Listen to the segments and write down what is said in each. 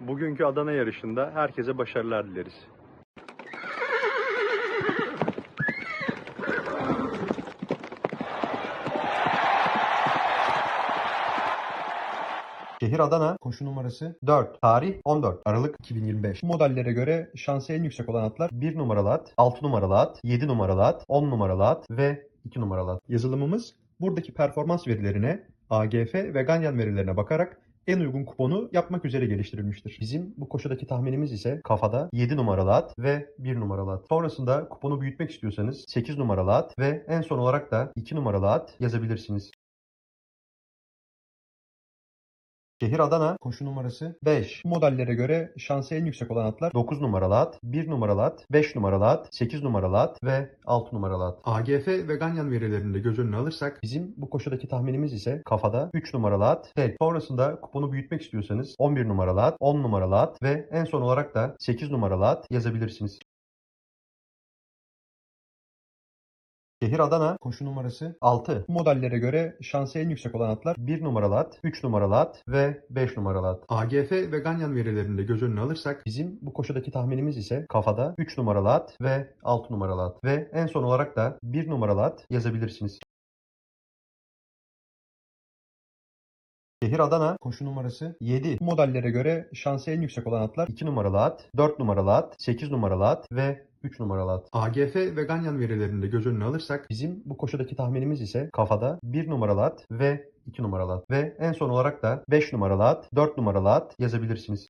Bugünkü Adana yarışında herkese başarılar dileriz. Şehir Adana, koşu numarası 4, tarih 14 Aralık 2025. Bu modellere göre şansı en yüksek olan atlar 1 numaralı at, 6 numaralı at, 7 numaralı at, 10 numaralı at ve 2 numaralı at. Yazılımımız buradaki performans verilerine, AGF ve Ganyan verilerine bakarak en uygun kuponu yapmak üzere geliştirilmiştir. Bizim bu koşudaki tahminimiz ise kafada 7 numaralı at ve 1 numaralı at. Sonrasında kuponu büyütmek istiyorsanız 8 numaralı at ve en son olarak da 2 numaralı at yazabilirsiniz. Şehir Adana, koşu numarası 5. Bu modellere göre şansı en yüksek olan atlar 9 numaralı at, 1 numaralı at, 5 numaralı at, 8 numaralı at ve 6 numaralı at. AGF ve Ganyan verilerini de göz önüne alırsak bizim bu koşudaki tahminimiz ise kafada 3 numaralı at, tek. Sonrasında kuponu büyütmek istiyorsanız 11 numaralı at, 10 numaralı at ve en son olarak da 8 numaralı at yazabilirsiniz. Şehir Adana, koşu numarası 6. Bu modellere göre şansı en yüksek olan atlar 1 numaralı at, 3 numaralı at ve 5 numaralı at. AGF ve Ganyan verilerini de göz önüne alırsak bizim bu koşudaki tahminimiz ise kafada 3 numaralı at ve 6 numaralı at ve en son olarak da 1 numaralı at yazabilirsiniz. Şehir Adana, koşu numarası 7. Bu modellere göre şansı en yüksek olan atlar 2 numaralı at, 4 numaralı at, 8 numaralı at ve 3 numaralı at. AGF ve Ganyan verilerini de göz önüne alırsak bizim bu koşudaki tahminimiz ise kafada 1 numaralı at ve 2 numaralı at ve en son olarak da 5 numaralı at, 4 numaralı at yazabilirsiniz.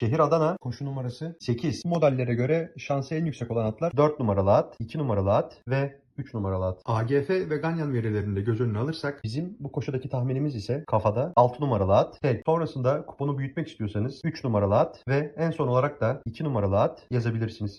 Şehir Adana, koşu numarası 8. Bu modellere göre şansı en yüksek olan atlar 4 numaralı at, 2 numaralı at ve 3 numaralı at. AGF ve Ganyan verilerini de göz önüne alırsak bizim bu koşudaki tahminimiz ise kafada 6 numaralı at, tek. Sonrasında kuponu büyütmek istiyorsanız 3 numaralı at ve en son olarak da 2 numaralı at yazabilirsiniz.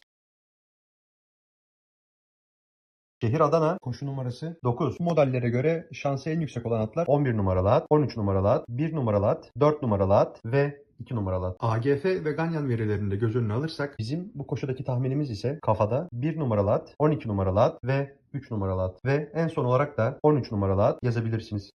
Şehir Adana, koşu numarası 9. Bu modellere göre şansı en yüksek olan atlar 11 numaralı at, 13 numaralı at, 1 numaralı at, 4 numaralı at ve 2 numaralı at. AGF ve Ganyan verilerini de göz önüne alırsak bizim bu koşudaki tahminimiz ise kafada 1 numaralı at, 12 numaralı at ve 3 numaralı at ve en son olarak da 13 numaralı at yazabilirsiniz.